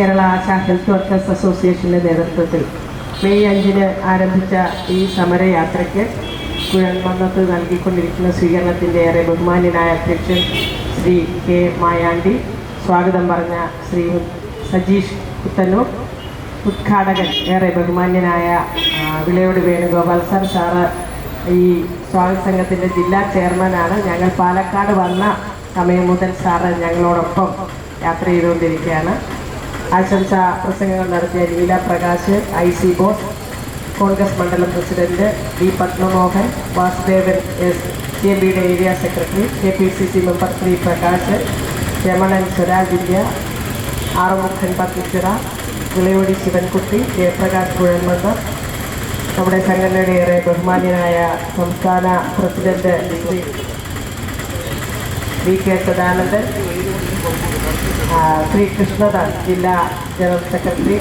Kerala Asha health workers അസോസിയേഷന്റെ നേതൃത്വത്തിൽ May അഞ്ചിന് ആരംഭിച്ച ഈ സമരയാത്രയ്ക്ക് കുഴൽമന്നത്ത് നൽകിക്കൊണ്ടിരിക്കുന്ന സ്വീകരണത്തിന്റെ ഏറെ ബഹുമാന്യനായ അധ്യക്ഷൻ ശ്രീ കെ മായാണ്ടി സ്വാഗതം പറഞ്ഞ ശ്രീ സജീഷ് കുത്തന്നൂർ ഉദ്ഘാടകൻ ഏറെ ബഹുമാന്യനായ വിളയോട് വേണുഗോപാൽ സാർ. സാറ് ഈ സ്വാഗത സംഘത്തിന്റെ ജില്ലാ ചെയർമാനാണ് ഞങ്ങൾ പാലക്കാട് വന്ന സമയം മുതൽ സാറ് ഞങ്ങളോടൊപ്പം യാത്ര ചെയ്തുകൊണ്ടിരിക്കുകയാണ്. ആശംസ പ്രസംഗങ്ങൾ നടത്തിയ ലീല പ്രകാശ് ഐ സി ബോസ് കോൺഗ്രസ് മണ്ഡലം president V Padmamohan Vasudevan S K ബിയുടെ area secretary K P C C member Shri Prakash Ramanan Swaraj India Arumukhan Pathichira Vilayodi Sivankutty Jayaprakash Kuzhalmandar നമ്മുടെ സംഘടനയുടെ ഏറെ ബഹുമാന്യനായ സംസ്ഥാന president Shri V K Sadanandan Shri Krishnadas ജില്ലാ general secretary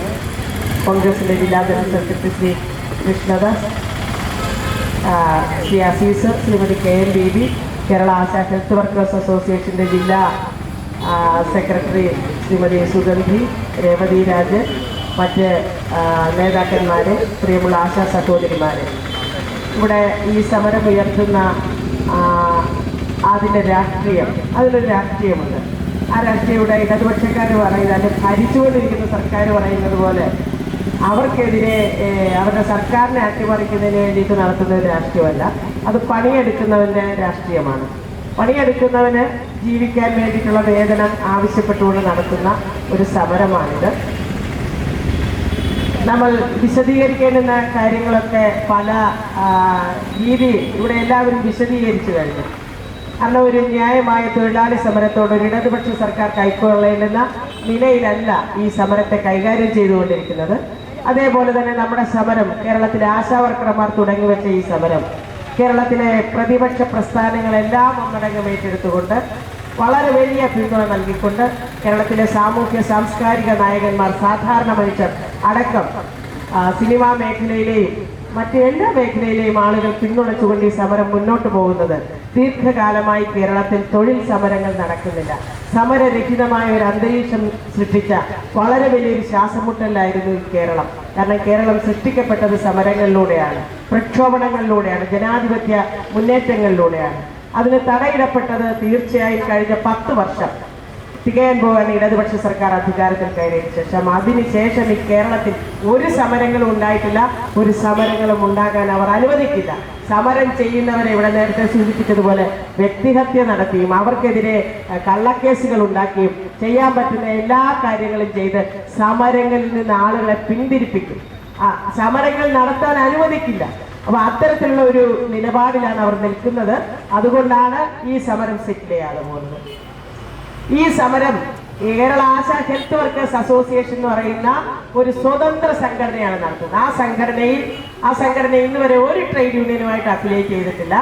കോൺഗ്രസിന്റെ ജില്ലാ general secretary Shri Krishnadas Shri Aziz Shrimati K M B Kerala Asha health workers അസോസിയേഷന്റെ ജില്ലാ സെക്രട്ടറി ശ്രീമതി സുഗന്ധി രേവതി രാജൻ മറ്റ് നേതാക്കന്മാർ പ്രിയമുള്ള ആശാ സഹോദരിമാർ ഇവിടെ ഈ സമരം ഉയർത്തുന്ന അതിന്റെ രാഷ്ട്രീയം അതിലൊരു രാഷ്ട്രീയമുണ്ട്. ആ രാഷ്ട്രീയയുടെ ഇടതുപക്ഷക്കാർ പറയുന്നത് അല്ലെങ്കിൽ ഭരിച്ചുകൊണ്ടിരിക്കുന്ന സർക്കാർ പറയുന്നത് പോലെ അവർക്കെതിരെ അവരുടെ സർക്കാരിനെ അട്ടിമറിക്കുന്നതിന് വേണ്ടിയിട്ട് നടത്തുന്ന ഒരു രാഷ്ട്രീയമല്ല. അത് പണിയെടുക്കുന്നവന്റെ രാഷ്ട്രീയമാണ്. പണിയെടുക്കുന്നവന് ജീവിക്കാൻ വേണ്ടിയിട്ടുള്ള വേതനം ആവശ്യപ്പെട്ടുകൊണ്ട് നടത്തുന്ന ഒരു സമരമാണിത്. നമ്മൾ വിശദീകരിക്കേണ്ടുന്ന കാര്യങ്ങളൊക്കെ പല രീതിയിൽ രീതി ഇവിടെ എല്ലാവരും വിശദീകരിച്ചു കഴിഞ്ഞു. കാരണം ഒരു ന്യായമായ തൊഴിലാളി സമരത്തോട് ഒരു ഇടതുപക്ഷ സർക്കാർ കൈക്കൊള്ളേണ്ടുന്ന നിലയിലല്ല ഈ സമരത്തെ കൈകാര്യം ചെയ്തുകൊണ്ടിരിക്കുന്നത്. അതേപോലെ തന്നെ നമ്മുടെ സമരം കേരളത്തിലെ ആശാവർക്കർമാർ തുടങ്ങി വെച്ച ഈ സമരം കേരളത്തിലെ പ്രതിപക്ഷ പ്രസ്ഥാനങ്ങളെല്ലാം ഒന്നടങ്കം ഏറ്റെടുത്തുകൊണ്ട് വളരെ വലിയ പിന്തുണ നൽകിക്കൊണ്ട് കേരളത്തിലെ സാമൂഹ്യ സാംസ്കാരിക നായകന്മാർ സാധാരണ മനുഷ്യർ അടക്കം സിനിമാ മേഖലയിലെയും മറ്റ് എല്ലാ മേഖലയിലെയും ആളുകൾ പിന്തുണച്ചുകൊണ്ട് ഈ സമരം മുന്നോട്ട് പോകുന്നത്. ദീർഘകാലമായി കേരളത്തിൽ തൊഴിൽ സമരങ്ങൾ നടക്കുന്നില്ല. സമരരഹിതമായ ഒരു അന്തരീക്ഷം സൃഷ്ടിച്ച വളരെ വലിയൊരു ശ്വാസമുട്ടലായിരുന്നു ഈ കേരളം. കാരണം കേരളം സൃഷ്ടിക്കപ്പെട്ടത് സമരങ്ങളിലൂടെയാണ് പ്രക്ഷോഭണങ്ങളിലൂടെയാണ് ജനാധിപത്യ മുന്നേറ്റങ്ങളിലൂടെയാണ്. അതിന് തടയിടപ്പെട്ടത് തീർച്ചയായും കഴിഞ്ഞ പത്ത് വർഷം. തികയാൻ പോകാൻ ഇടതുപക്ഷ സർക്കാർ അധികാരത്തിൽ കയറിയതിനു ശേഷം. അതിനുശേഷം ഈ കേരളത്തിൽ ഒരു സമരങ്ങളും ഉണ്ടായിട്ടില്ല. ഒരു സമരങ്ങളും ഉണ്ടാകാൻ അവർ അനുവദിക്കില്ല. സമരം ചെയ്യുന്നവരെ ഇവിടെ നേരത്തെ സൂചിപ്പിച്ചതുപോലെ വ്യക്തിഹത്യ നടത്തിയും അവർക്കെതിരെ കള്ളക്കേസുകൾ ഉണ്ടാക്കിയും ചെയ്യാൻ പറ്റുന്ന എല്ലാ കാര്യങ്ങളും ചെയ്ത് സമരങ്ങളിൽ നിന്ന് ആളുകളെ പിന്തിരിപ്പിക്കും. സമരങ്ങൾ നടത്താൻ അനുവദിക്കില്ല. അപ്പൊ അത്തരത്തിലുള്ള ഒരു നിലപാടിലാണ് അവർ നിൽക്കുന്നത്. അതുകൊണ്ടാണ് ഈ സമരം സെറ്റിലെയാണ് പോകുന്നത് ഈ സമരം Kerala Asha health workers association എന്ന് പറയുന്ന ഒരു സ്വതന്ത്ര സംഘടനയാണ് നടത്തുന്നത്. ആ സംഘടനയിൽ ആ സംഘടന ഇന്ന് വരെ ഒരു ട്രേഡ് യൂണിയനുമായിട്ട് അഫിലിയേറ്റ് ചെയ്തിട്ടില്ല.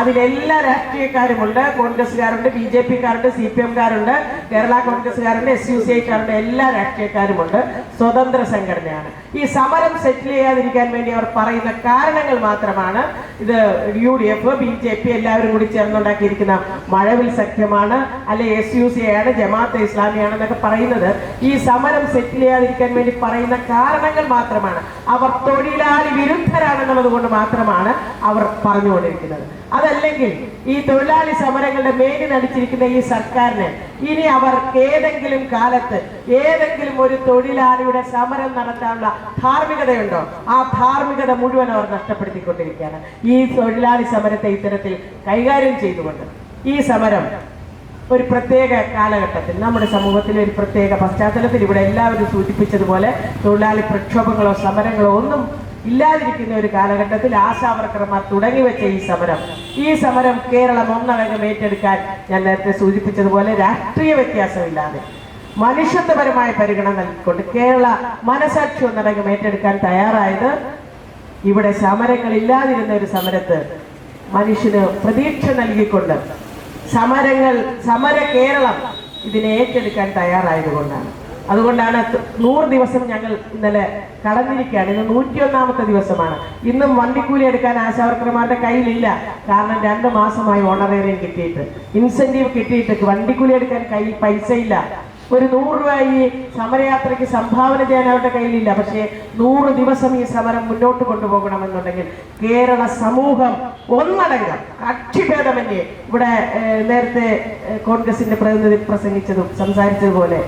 അതിലെല്ലാ രാഷ്ട്രീയക്കാരുമുണ്ട്. കോൺഗ്രസ്സുകാരുണ്ട് ബി ജെ പിക്കാരുണ്ട് സി പി എംകാരുണ്ട് കേരള കോൺഗ്രസ്സുകാരുണ്ട് എസ് യു സി ഐക്കാരുണ്ട് എല്ലാ രാഷ്ട്രീയക്കാരുമുണ്ട്. സ്വതന്ത്ര സംഘടനയാണ്. ഈ സമരം സെറ്റിൽ ചെയ്യാതിരിക്കാൻ വേണ്ടി അവർ പറയുന്ന കാരണങ്ങൾ മാത്രമാണ്. ഇത് U D F B J P എല്ലാവരും കൂടി ചേർന്നുണ്ടാക്കിയിരിക്കുന്ന മഴവിൽ സഖ്യമാണ് അല്ലെ എസ് യു സി ആണ് ജമാഅത്തെ ഇസ്ലാമിയാണെന്നൊക്കെ പറയുന്നത്. ഈ സമരം സെറ്റിൽ ചെയ്യാതിരിക്കാൻ വേണ്ടി പറയുന്ന കാരണങ്ങൾ മാത്രമാണ്. അവർ തൊഴിലാളി വിരുദ്ധരാണെന്നുള്ളത് കൊണ്ട് മാത്രമാണ് അവർ പറഞ്ഞുകൊണ്ടിരിക്കുന്നത്. അതല്ലെങ്കിൽ ഈ തൊഴിലാളി സമരങ്ങളുടെ മേലിൽ നടിച്ചിരിക്കുന്ന ഈ സർക്കാരിന് ഇനി അവർക്ക് ഏതെങ്കിലും കാലത്ത് ഏതെങ്കിലും ഒരു തൊഴിലാളിയുടെ സമരം നടത്താനുള്ള ധാർമ്മികതയുണ്ടോ? ആ ധാർമ്മികത മുഴുവൻ അവർ നഷ്ടപ്പെടുത്തിക്കൊണ്ടിരിക്കുകയാണ്. ഈ തൊഴിലാളി സമരത്തെ ഇത്തരത്തിൽ കൈകാര്യം ചെയ്തുകൊണ്ട് ഈ സമരം ഒരു പ്രത്യേക കാലഘട്ടത്തിൽ നമ്മുടെ സമൂഹത്തിലെ ഒരു പ്രത്യേക പശ്ചാത്തലത്തിൽ ഇവിടെ എല്ലാവരും സൂചിപ്പിച്ചതുപോലെ തൊഴിലാളി പ്രക്ഷോഭങ്ങളോ സമരങ്ങളോ ഒന്നും ഇല്ലാതിരിക്കുന്ന ഒരു കാലഘട്ടത്തിൽ ആശാവർക്കർമാർ തുടങ്ങി വെച്ച ഈ സമരം. ഈ സമരം കേരളം ഒന്നടങ്കം ഏറ്റെടുക്കാൻ ഞാൻ നേരത്തെ സൂചിപ്പിച്ചതുപോലെ രാഷ്ട്രീയ വ്യത്യാസമില്ലാതെ മനുഷ്യത്വപരമായ പരിഗണന നൽകിക്കൊണ്ട് കേരള മനസാക്ഷി ഒന്നടങ്കം ഏറ്റെടുക്കാൻ തയ്യാറായത് ഇവിടെ സമരങ്ങൾ ഇല്ലാതിരുന്ന ഒരു സമരത്ത് മനുഷ്യന് പ്രതീക്ഷ നൽകിക്കൊണ്ട് സമരങ്ങൾ സമര കേരളം ഇതിനെ ഏറ്റെടുക്കാൻ തയ്യാറായതുകൊണ്ടാണ് അതുകൊണ്ടാണ് നൂറ് ദിവസം ഞങ്ങൾ ഇന്നലെ കടന്നിരിക്കുകയാണ്. ഇന്ന് നൂറ്റിയൊന്നാമത്തെ ദിവസമാണ്. ഇന്നും വണ്ടിക്കൂലി എടുക്കാൻ ആശാവർക്കർമാരുടെ കയ്യിലില്ല. കാരണം രണ്ട് മാസമായി ഓണറേറിയം കിട്ടിയിട്ട്. ഇൻസെന്റീവ് കിട്ടിയിട്ട് വണ്ടിക്കൂലി എടുക്കാൻ കയ്യിൽ പൈസ ഇല്ല ഒരു നൂറ് രൂപ ഈ സമരയാത്രയ്ക്ക് സംഭാവന ചെയ്യാൻ അവരുടെ കയ്യിലില്ല. പക്ഷേ നൂറ് ദിവസം ഈ സമരം മുന്നോട്ട് കൊണ്ടുപോകണമെന്നുണ്ടെങ്കിൽ കേരള സമൂഹം ഒന്നടങ്കം കക്ഷിഭേദമന്യേ ഇവിടെ നേരത്തെ കോൺഗ്രസിന്റെ പ്രതിനിധി പ്രസംഗിച്ചതും സംസാരിച്ചതുപോലെ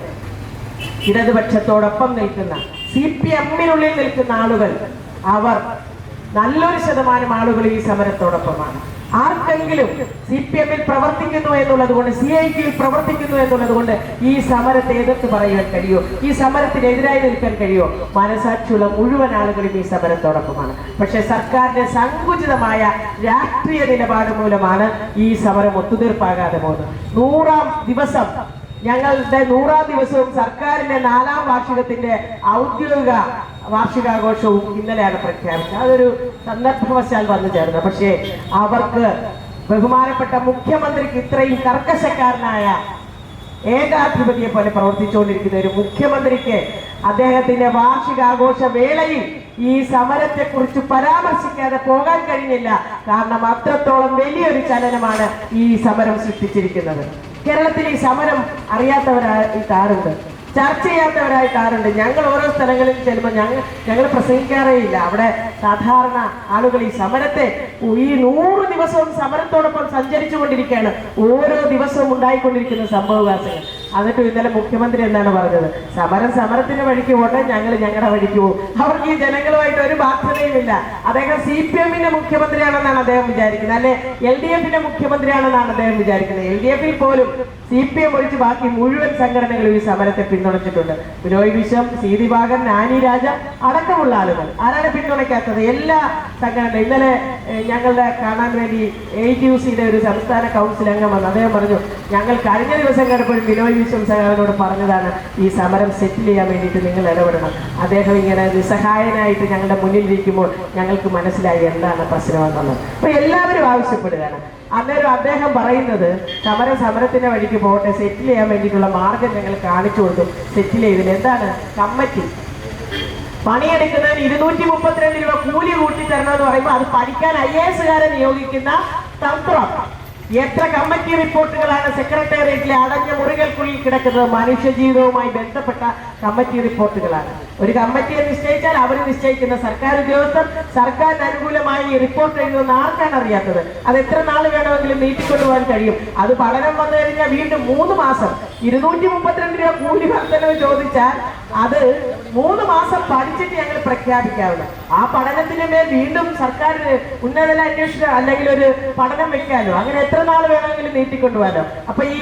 ഇടതുപക്ഷത്തോടൊപ്പം നിൽക്കുന്ന സി പി എമ്മിനുള്ളിൽ നിൽക്കുന്ന ആളുകൾ അവർ നല്ലൊരു ശതമാനം ആളുകൾ ഈ സമരത്തോടൊപ്പമാണ്. ആർക്കെങ്കിലും സി പി എമ്മിൽ പ്രവർത്തിക്കുന്നു എന്നുള്ളത് കൊണ്ട് സി ഐ ടിയിൽ പ്രവർത്തിക്കുന്നു എന്നുള്ളത് കൊണ്ട് ഈ സമരത്തെ എതിർത്ത് പറയാൻ കഴിയോ? ഈ സമരത്തിനെതിരായി നിൽക്കാൻ കഴിയോ? മനസാക്ഷിയുള്ള മുഴുവൻ ആളുകളും ഈ സമരത്തോടൊപ്പമാണ്. പക്ഷെ സർക്കാരിന്റെ സങ്കുചിതമായ രാഷ്ട്രീയ നിലപാട് മൂലമാണ് ഈ സമരം ഒത്തുതീർപ്പാകാതെ പോകുന്നത്. നൂറാം ദിവസം ഞങ്ങളുടെ നൂറാം ദിവസവും സർക്കാരിന്റെ നാലാം വാർഷികത്തിന്റെ ഔദ്യോഗിക വാർഷികാഘോഷവും ഇന്നലെയാണ് പ്രഖ്യാപിച്ചത്. അതൊരു സന്ദർഭവശാൽ വന്നു ചേർന്നത്. പക്ഷേ അവർക്ക് ബഹുമാനപ്പെട്ട മുഖ്യമന്ത്രിക്ക് ഇത്രയും കർക്കശക്കാരനായ ഏകാധിപതിയെ പോലെ പ്രവർത്തിച്ചുകൊണ്ടിരിക്കുന്ന ഒരു മുഖ്യമന്ത്രിക്ക് അദ്ദേഹത്തിന്റെ വാർഷികാഘോഷ വേളയിൽ ഈ സമരത്തെ കുറിച്ച് പരാമർശിക്കാതെ പോകാൻ കഴിഞ്ഞില്ല. കാരണം അത്രത്തോളം വലിയൊരു ചലനമാണ് ഈ സമരം സൃഷ്ടിച്ചിരിക്കുന്നത്. കേരളത്തിൽ ഈ സമരം അറിയാത്തവരായിട്ടാറുണ്ട് ചർച്ച ചെയ്യാത്തവരായിട്ടാറുണ്ട് ഞങ്ങൾ ഓരോ സ്ഥലങ്ങളിൽ ചെല്ലുമ്പോൾ ഞങ്ങൾ ഞങ്ങൾ പ്രസംഗിക്കാറേ ഇല്ല അവിടെ സാധാരണ ആളുകൾ ഈ സമരത്തെ ഈ നൂറ് ദിവസവും സമരത്തോടൊപ്പം സഞ്ചരിച്ചു കൊണ്ടിരിക്കുകയാണ് ഓരോ ദിവസവും ഉണ്ടായിക്കൊണ്ടിരിക്കുന്ന സംഭവവികാസങ്ങൾ എന്നിട്ട് ഇന്നലെ മുഖ്യമന്ത്രി എന്നാണ് പറഞ്ഞത്? സമരം സമരത്തിന്റെ വഴിക്ക് പോട്ടെ ഞങ്ങൾ ഞങ്ങളുടെ വഴിക്ക് പോകും അവർക്ക് ഈ ജനങ്ങളുമായിട്ട് ഒരു ബാധ്യതയുമില്ല. അദ്ദേഹം സി പി എമ്മിന്റെ മുഖ്യമന്ത്രിയാണെന്നാണ് അദ്ദേഹം വിചാരിക്കുന്നത് അല്ലെ? എൽ ഡി എഫിന്റെ മുഖ്യമന്ത്രിയാണെന്നാണ് അദ്ദേഹം വിചാരിക്കുന്നത്. എൽ ഡി എഫിൽ പോലും സി പി എം ഒഴിച്ച് ബാക്കി മുഴുവൻ സംഘടനകളും ഈ സമരത്തെ പിന്തുണച്ചിട്ടുണ്ട്. ബിനോയ് വിശ്വം സി നാനി രാജ അടക്കമുള്ള ആളുകൾ. ആരാണ് പിന്തുണയ്ക്കാത്തത്? എല്ലാ സംഘടന ഇന്നലെ ഞങ്ങളുടെ കാണാൻ വേണ്ടി എ ടി യു സിയുടെ ഒരു സംസ്ഥാന കൗൺസിൽ അംഗം വന്നു. അദ്ദേഹം പറഞ്ഞു ഞങ്ങൾ കഴിഞ്ഞ ദിവസം കണ്ടപ്പോഴും ബിനോയ് വിശ്വം സഹായനോട് പറഞ്ഞതാണ് ഈ സമരം സെറ്റിൽ ചെയ്യാൻ വേണ്ടിയിട്ട് നിങ്ങൾ ഇടപെടണം. അദ്ദേഹം ഇങ്ങനെ നിസ്സഹായനായിട്ട് ഞങ്ങളുടെ മുന്നിലിരിക്കുമ്പോൾ ഞങ്ങൾക്ക് മനസ്സിലായി എന്താണ് പ്രശ്നമെന്നുള്ളത്. അപ്പൊ എല്ലാവരും ആവശ്യപ്പെടുകയാണ്. അന്നേരം അദ്ദേഹം പറയുന്നത് സമരം സമരത്തിന്റെ വഴിക്ക് പോകട്ടെ സെറ്റിൽ ചെയ്യാൻ വേണ്ടിയിട്ടുള്ള മാർഗം ഞങ്ങൾ കാണിച്ചു കൊടുത്തു. സെറ്റിൽ ചെയ്തില്ല എന്താണ്? കമ്മിറ്റി. പണിയെടുക്കുന്നതിന് ഇരുന്നൂറ്റി മുപ്പത്തിരണ്ട് രൂപ കൂലി കൂട്ടി തരണം എന്ന് പറയുമ്പോൾ അത് പഠിക്കാൻ ഐ എ എസുകാരെ നിയോഗിക്കുന്ന തന്ത്രം. എത്ര കമ്മിറ്റി റിപ്പോർട്ടുകളാണ് സെക്രട്ടേറിയറ്റിലെ അടഞ്ഞ മുറികൾക്കുള്ളിൽ കിടക്കുന്നത്? മനുഷ്യജീവിതവുമായി ബന്ധപ്പെട്ട കമ്മിറ്റി റിപ്പോർട്ടുകളാണ്. ഒരു കമ്മിറ്റിയെ നിശ്ചയിച്ചാൽ അവർ നിശ്ചയിക്കുന്ന സർക്കാർ ഉദ്യോഗസ്ഥർ സർക്കാരിന് അനുകൂലമായി റിപ്പോർട്ട് എഴുതുന്ന ആർക്കാണ് അറിയാത്തത്? അത് എത്ര നാൾ വേണമെങ്കിലും നീട്ടിക്കൊണ്ടുപോകാൻ കഴിയും? അത് പഠനം വന്നു കഴിഞ്ഞാൽ വീണ്ടും മൂന്ന് മാസം ഇരുന്നൂറ്റി മുപ്പത്തിരണ്ട് രൂപ കൂലി വർദ്ധനവ് ചോദിച്ചാൽ അത് മൂന്ന് മാസം പഠിച്ചിട്ട് ഞങ്ങൾ പ്രഖ്യാപിക്കാവുന്നു ആ പഠനത്തിന് മേൽ വീണ്ടും സർക്കാർ ഉന്നതല അന്വേഷണം അല്ലെങ്കിൽ ഒരു പഠനം വെക്കാലോ? അങ്ങനെ എത്ര നാൾ വേണമെങ്കിലും നീട്ടിക്കൊണ്ടുപോകാലോ? അപ്പൊ ഈ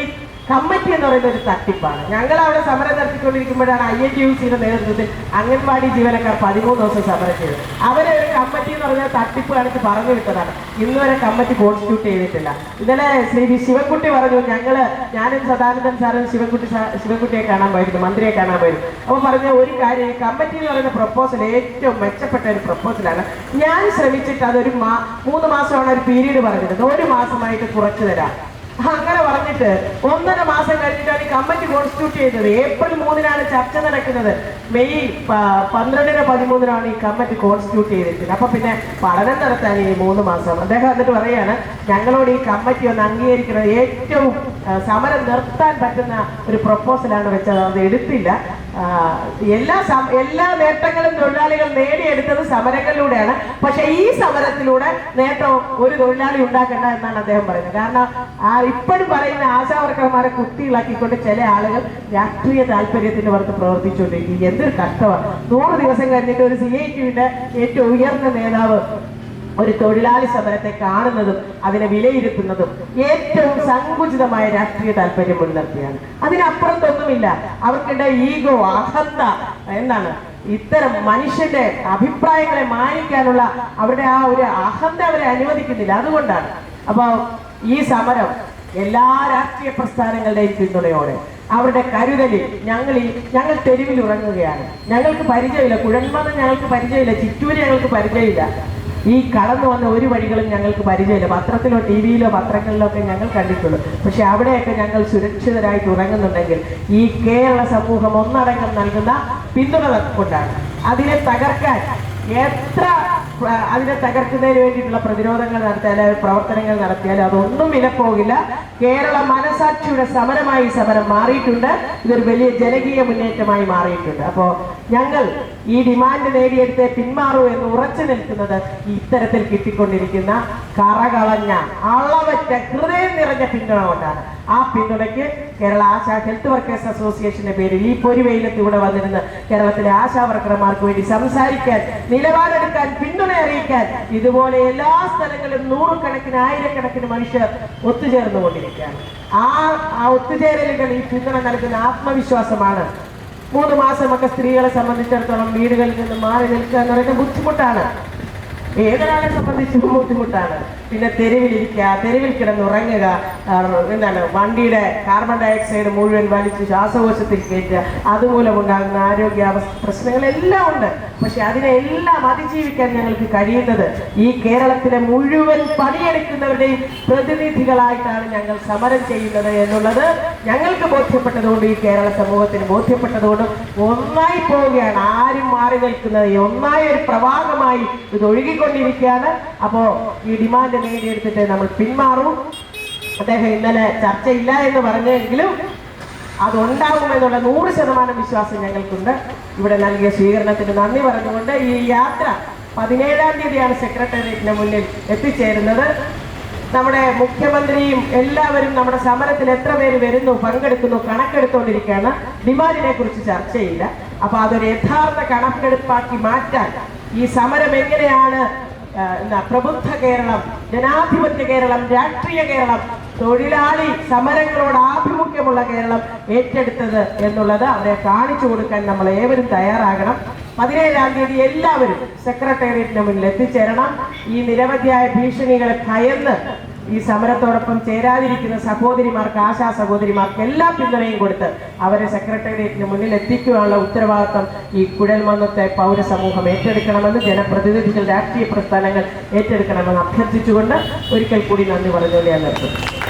കമ്മിറ്റി എന്ന് പറയുന്ന ഒരു തട്ടിപ്പാണ്. ഞങ്ങൾ അവിടെ സമരം നടത്തിക്കൊണ്ടിരിക്കുമ്പോഴാണ് ഐ എൻ ടി യു സിയുടെ നേതൃത്വത്തിൽ അംഗൻവാടി ജീവനക്കാർ പതിമൂന്ന് ദിവസം സമരം ചെയ്തത്. അവരെ ഒരു കമ്മിറ്റി എന്ന് പറഞ്ഞാൽ തട്ടിപ്പ് കാണിച്ച് പറഞ്ഞു വിട്ടതാണ്. ഇന്ന് വരെ കമ്മിറ്റി കോൺസ്റ്റിറ്റ്യൂട്ട് ചെയ്തിട്ടില്ല. ഇന്നലെ ശ്രീ ശിവൻകുട്ടി പറഞ്ഞു ഞങ്ങൾ ഞാനും സദാനന്ദൻ സാറും ശിവൻകുട്ടി ശിവൻകുട്ടിയെ കാണാൻ പോയിരുന്നു മന്ത്രിയെ കാണാൻ പോയിരുന്നു. അപ്പൊ പറഞ്ഞ ഒരു കാര്യം ഈ കമ്മിറ്റി എന്ന് പറയുന്ന പ്രപ്പോസൽ ഏറ്റവും മെച്ചപ്പെട്ട ഒരു പ്രപ്പോസലാണ് ഞാൻ ശ്രമിച്ചിട്ട് അതൊരു മാ മൂന്ന് മാസമാണ് ഒരു പീരീഡ് പറഞ്ഞിരുന്നത്. ഒരു മാസമായിട്ട് കുറച്ചു തരാം. അങ്ങനെ പറഞ്ഞിട്ട് ഒന്നര മാസം കഴിഞ്ഞിട്ടാണ് ഈ കമ്മിറ്റി കോൺസ്റ്റിറ്റ്യൂട്ട് ചെയ്തത് ഏപ്രിൽ മൂന്നിനാണ് ചർച്ച നടക്കുന്നത്. മെയ് പന്ത്രണ്ടിന് പതിമൂന്നിനാണ് ഈ കമ്മിറ്റി കോൺസ്റ്റിറ്റ്യൂട്ട് ചെയ്തിരിക്കുന്നത്. അപ്പൊ പിന്നെ പഠനം നടത്താൻ ഈ മൂന്ന് മാസം. അദ്ദേഹം എന്നിട്ട് പറയാണ് ഞങ്ങളോട് ഈ കമ്മിറ്റി ഒന്ന് അംഗീകരിക്കുന്നത് ഏറ്റവും സമരം നിർത്താൻ പറ്റുന്ന ഒരു പ്രപ്പോസലാണ് വെച്ചത്. അത് എടുത്തില്ല. എല്ലാ എല്ലാ നേട്ടങ്ങളും തൊഴിലാളികൾ നേടിയെടുത്തത് സമരങ്ങളിലൂടെയാണ്. പക്ഷെ ഈ സമരത്തിലൂടെ നേട്ടം ഒരു തൊഴിലാളി ഉണ്ടാക്കണ്ട എന്നാണ് അദ്ദേഹം പറയുന്നത്. കാരണം ആ ഇപ്പോഴും പറയുന്ന ആശാവർക്കർമാരെ കുത്തിയിളക്കിക്കൊണ്ട് ചില ആളുകൾ രാഷ്ട്രീയ താല്പര്യത്തിന് പുറത്ത് പ്രവർത്തിച്ചുകൊണ്ടിരിക്കും എന്തൊരു കഷ്ടമാണ്. നൂറ് ദിവസം കഴിഞ്ഞിട്ട് ഒരു സി ഐ ടിയുടെ ഏറ്റവും ഉയർന്ന നേതാവ് ഒരു തൊഴിലാളി സമരത്തെ കാണുന്നതും അതിനെ വിലയിരുത്തുന്നതും ഏറ്റവും സങ്കുചിതമായ രാഷ്ട്രീയ താല്പര്യം മുൻനിർത്തിയാണ് അതിനപ്പുറത്തൊന്നുമില്ല. അവർക്കിടെ ഈഗോ അഹന്ത എന്താണ് ഇത്തരം മനുഷ്യന്റെ അഭിപ്രായങ്ങളെ മാനിക്കാനുള്ള അവരുടെ ആ ഒരു അഹന്ത അവരെ അനുവദിക്കുന്നില്ല. അതുകൊണ്ടാണ്. അപ്പൊ ഈ സമരം എല്ലാ രാഷ്ട്രീയ പ്രസ്ഥാനങ്ങളുടെയും പിന്തുണയോടെ അവരുടെ കരുതലിൽ ഞങ്ങൾ ഈ ഞങ്ങൾ തെരുവിൽ ഉറങ്ങുകയാണ്. ഞങ്ങൾക്ക് പരിചയമില്ല. കുഴന്മതം ഞങ്ങൾക്ക് പരിചയമില്ല. ചിറ്റൂര് ഞങ്ങൾക്ക് പരിചയമില്ല. ഈ കടന്നു വന്ന ഒരു വഴികളും ഞങ്ങൾക്ക് പരിചയമില്ല. പത്രത്തിലോ ടി വിയിലോ പത്രങ്ങളിലോ ഒക്കെ ഞങ്ങൾ കണ്ടിട്ടുള്ളൂ. പക്ഷെ അവിടെയൊക്കെ ഞങ്ങൾ സുരക്ഷിതരായി ഉറങ്ങുന്നുണ്ടെങ്കിൽ ഈ കേരള സമൂഹം ഒന്നടങ്കം നൽകുന്ന പിന്തുണ കൊണ്ടാണ്. അതിനെ തകർക്കാൻ എത്ര അതിനെ തകർക്കുന്നതിന് വേണ്ടിയിട്ടുള്ള പ്രതിരോധങ്ങൾ നടത്തിയാലും പ്രവർത്തനങ്ങൾ നടത്തിയാലും അതൊന്നും വിലപ്പോകില്ല. കേരള മനസാക്ഷിയുടെ സമരമായി സമരം മാറിയിട്ടുണ്ട്. ഇതൊരു വലിയ ജനകീയ മുന്നേറ്റമായി മാറിയിട്ടുണ്ട്. അപ്പോൾ ഞങ്ങൾ ഈ ഡിമാൻഡ് നേടിയെടുത്ത് പിന്മാറൂ എന്ന് ഉറച്ചു നിൽക്കുന്നത് ഇത്തരത്തിൽ കിട്ടിക്കൊണ്ടിരിക്കുന്ന കറകളഞ്ഞ അളവറ്റ ഹൃദയം നിറഞ്ഞ പിന്തുണ കൊണ്ടാണ്. ആ പിന്തുണയ്ക്ക് കേരള ആശാ ഹെൽത്ത് വർക്കേഴ്സ് അസോസിയേഷന്റെ പേരിൽ ഈ പൊരുവെയിലത്ത് ഇവിടെ വന്നിരുന്ന് കേരളത്തിലെ ആശാ വർക്കർമാർക്ക് വേണ്ടി സംസാരിക്കാൻ നിലപാടെടുക്കാൻ പിന്തുണ അറിയിക്കാൻ ഇതുപോലെ എല്ലാ സ്ഥലങ്ങളിലും നൂറുകണക്കിന് ആയിരക്കണക്കിന് മനുഷ്യർ ഒത്തുചേർന്നുകൊണ്ടിരിക്കുകയാണ്. ആ ആ ഒത്തുചേരലുകൾ ഈ പിന്തുണ നൽകുന്ന ആത്മവിശ്വാസമാണ് മൂന്ന് മാസമൊക്കെ സ്ത്രീകളെ സംബന്ധിച്ചിടത്തോളം വീടുകളിൽ നിന്ന് മാറി നിൽക്കുക എന്ന് പറയുന്നത് ബുദ്ധിമുട്ടാണ്. ഏതൊരാളെ സംബന്ധിച്ചും ബുദ്ധിമുട്ടാണ്? പിന്നെ തെരുവിലിരിക്കുക തെരുവിൽ കിടന്നുറങ്ങുക എന്താണ് വണ്ടിയുടെ കാർബൺ ഡയോക്സൈഡ് മുഴുവൻ വലിച്ച് ശ്വാസകോശത്തിൽ കയറ്റുക അതുമൂലം ഉണ്ടാകുന്ന ആരോഗ്യ പ്രശ്നങ്ങളെല്ലാം ഉണ്ട്. പക്ഷെ അതിനെല്ലാം അതിജീവിക്കാൻ ഞങ്ങൾക്ക് കഴിയുന്നത് ഈ കേരളത്തിലെ മുഴുവൻ പണിയെടുക്കുന്നവരുടെയും പ്രതിനിധികളായിട്ടാണ് ഞങ്ങൾ സമരം ചെയ്യുന്നത് എന്നുള്ളത് ഞങ്ങൾക്ക് ബോധ്യപ്പെട്ടതുകൊണ്ട് ഈ കേരള സമൂഹത്തിന് ബോധ്യപ്പെട്ടതുകൊണ്ടും ഒന്നായി പോവുകയാണ്. മാറി നിൽക്കുന്നത്. ഒന്നായ ഒരു പ്രവാഹമായി ഇത് ഒഴുകിക്കൊണ്ടിരിക്കുകയാണ്. അപ്പോ ഈ ഡിമാൻഡ് നേടിയെടുത്തിട്ട് നമ്മൾ പിന്മാറും. അദ്ദേഹം ഇന്നലെ ചർച്ചയില്ല എന്ന് പറഞ്ഞെങ്കിലും അതുണ്ടാകുമെന്നുള്ള നൂറ് ശതമാനം വിശ്വാസം ഞങ്ങൾക്കുണ്ട്. ഇവിടെ നൽകിയ സ്വീകരണത്തിന് നന്ദി പറഞ്ഞുകൊണ്ട് ഈ യാത്ര പതിനേഴാം തീയതിയാണ് സെക്രട്ടേറിയറ്റിന് മുന്നിൽ എത്തിച്ചേരുന്നത്. നമ്മുടെ മുഖ്യമന്ത്രിയും എല്ലാവരും നമ്മുടെ സമരത്തിൽ എത്ര പേര് വരുന്നു പങ്കെടുക്കുന്നു കണക്കെടുത്തുകൊണ്ടിരിക്കുകയാണ്. ഡിമാൻഡിനെ കുറിച്ച് ചർച്ചയില്ല. അപ്പൊ അതൊരു യഥാർത്ഥ കണക്കെടുപ്പാക്കി മാറ്റാൻ ഈ സമരം എങ്ങനെയാണ് പ്രബുദ്ധ കേരളം ജനാധിപത്യ കേരളം രാഷ്ട്രീയ കേരളം തൊഴിലാളി സമരങ്ങളോട് ആഭിമുഖ്യമുള്ള കേരളം ഏറ്റെടുത്തത് എന്നുള്ളത് അവരെ കാണിച്ചു കൊടുക്കാൻ നമ്മൾ ഏവരും തയ്യാറാകണം. പതിനേഴാം തീയതി എല്ലാവരും സെക്രട്ടേറിയറ്റിന് മുന്നിൽ എത്തിച്ചേരണം. ഈ നിരവധിയായ ഭീഷണികളെ ഭയന്ന് ഈ സമരത്തോടൊപ്പം ചേരാതിരിക്കുന്ന സഹോദരിമാർക്ക് ആശാ സഹോദരിമാർക്ക് എല്ലാ പിന്തുണയും കൊടുത്ത് അവരെ സെക്രട്ടേറിയറ്റിന് മുന്നിൽ എത്തിക്കുവാനുള്ള ഉത്തരവാദിത്വം ഈ കുഴൽമന്നത്തെ പൗരസമൂഹം ഏറ്റെടുക്കണമെന്ന് ജനപ്രതിനിധികൾ രാഷ്ട്രീയ പ്രസ്ഥാനങ്ങൾ ഏറ്റെടുക്കണമെന്ന് അഭ്യർത്ഥിച്ചുകൊണ്ട് ഒരിക്കൽ കൂടി നന്ദി പറഞ്ഞുകൊണ്ട് ഞാൻ നിർത്തുന്നു.